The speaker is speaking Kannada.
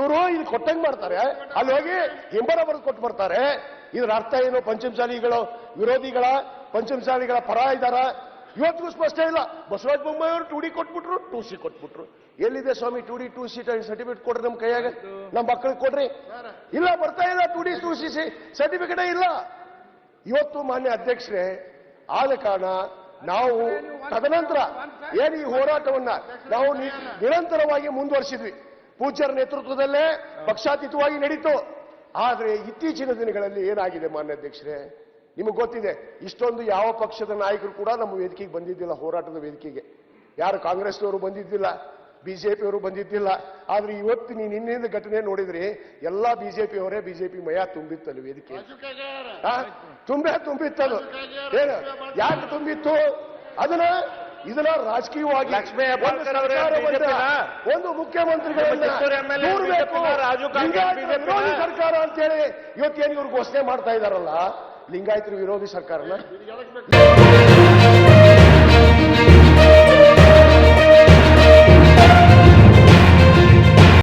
ಇವರು ಇಲ್ಲಿ ಕೊಟ್ಟಂಗ್ ಮಾಡ್ತಾರೆ. ಅಲ್ಲಿ ಹೋಗಿ ಹಿಂಬರ ಬರೆದು ಕೊಟ್ಟು ಬರ್ತಾರೆ. ಇದ್ರ ಅರ್ಥ ಏನು? ಪಂಚಮಶಾಲಿಗಳು ವಿರೋಧಿಗಳ ಪಂಚಮಶಾಲಿಗಳ ಪರ ಇದ್ದಾರ ಇವತ್ತಿಗೂ ಸ್ಪಷ್ಟ ಇಲ್ಲ. ಬಸವರಾಜ ಬೊಮ್ಮಾಯಿ ಅವರು ಟು ಡಿ ಕೊಟ್ಬಿಟ್ರು ಟು ಸಿ ಕೊಟ್ಬಿಟ್ರು. ಎಲ್ಲಿದೆ ಸ್ವಾಮಿ two D two C certificate ಕೊಡ್ರಿ ನಮ್ಮ ಕೈಯಾಗ? ನಮ್ಮ ಮಕ್ಕಳಿಗೆ ಕೊಡ್ರಿ? ಇಲ್ಲ, ಬರ್ತಾ ಇಲ್ಲ two D two C. C ಸರ್ಟಿಫಿಕೇಟೇ ಇಲ್ಲ. ಇವತ್ತು ಮಾನ್ಯ ಅಧ್ಯಕ್ಷರೇ, ಆದ ಕಾರಣ ನಾವು ತದನಂತರ ಏನು ಈ ಹೋರಾಟವನ್ನ ನಾವು ನಿರಂತರವಾಗಿ ಮುಂದುವರಿಸಿದ್ವಿ. ಪೂಜ್ಯರ ನೇತೃತ್ವದಲ್ಲೇ ಪಕ್ಷಾತೀತವಾಗಿ ನಡೀತು. ಆದರೆ ಇತ್ತೀಚಿನ ದಿನಗಳಲ್ಲಿ ಏನಾಗಿದೆ ಮಾನ್ಯ ಅಧ್ಯಕ್ಷರೇ? ನಿಮಗೆ ಗೊತ್ತಿದೆ ಇಷ್ಟೊಂದು ಯಾವ ಪಕ್ಷದ ನಾಯಕರು ಕೂಡ ನಮ್ಮ ವೇದಿಕೆಗೆ ಬಂದಿದ್ದಿಲ್ಲ ಹೋರಾಟದ ವೇದಿಕೆಗೆ. ಯಾರು ಕಾಂಗ್ರೆಸ್ನವರು ಬಂದಿದ್ದಿಲ್ಲ ಬಿಜೆಪಿಯವರು ಬಂದಿದ್ದಿಲ್ಲ. ಆದ್ರೆ ಇವತ್ತು ನೀನು ನಿನ್ನೆಯಿಂದ ಘಟನೆ ನೋಡಿದ್ರಿ? ಎಲ್ಲಾ ಬಿಜೆಪಿಯವರೇ ಬಿಜೆಪಿ ಮಯ ತುಂಬಿತ್ತಲ್ಲಿ ವೇದಿಕೆ? ತುಂಬೆ ತುಂಬಿತ್ತದು. ಏನು? ಯಾಕೆ ತುಂಬಿತ್ತು? ಅದನ್ನ ಇದನ್ನ ರಾಜಕೀಯವಾಗಿ ಒಂದು ಮುಖ್ಯಮಂತ್ರಿಗಳಿಂದ? ವಿರೋಧಿ ಸರ್ಕಾರ ಅಂತೇಳಿ ಇವತ್ತೇನು ಇವ್ರು ಘೋಷಣೆ ಮಾಡ್ತಾ ಇದಾರಲ್ಲ? ಲಿಂಗಾಯತರು ವಿರೋಧಿ ಸರ್ಕಾರನ?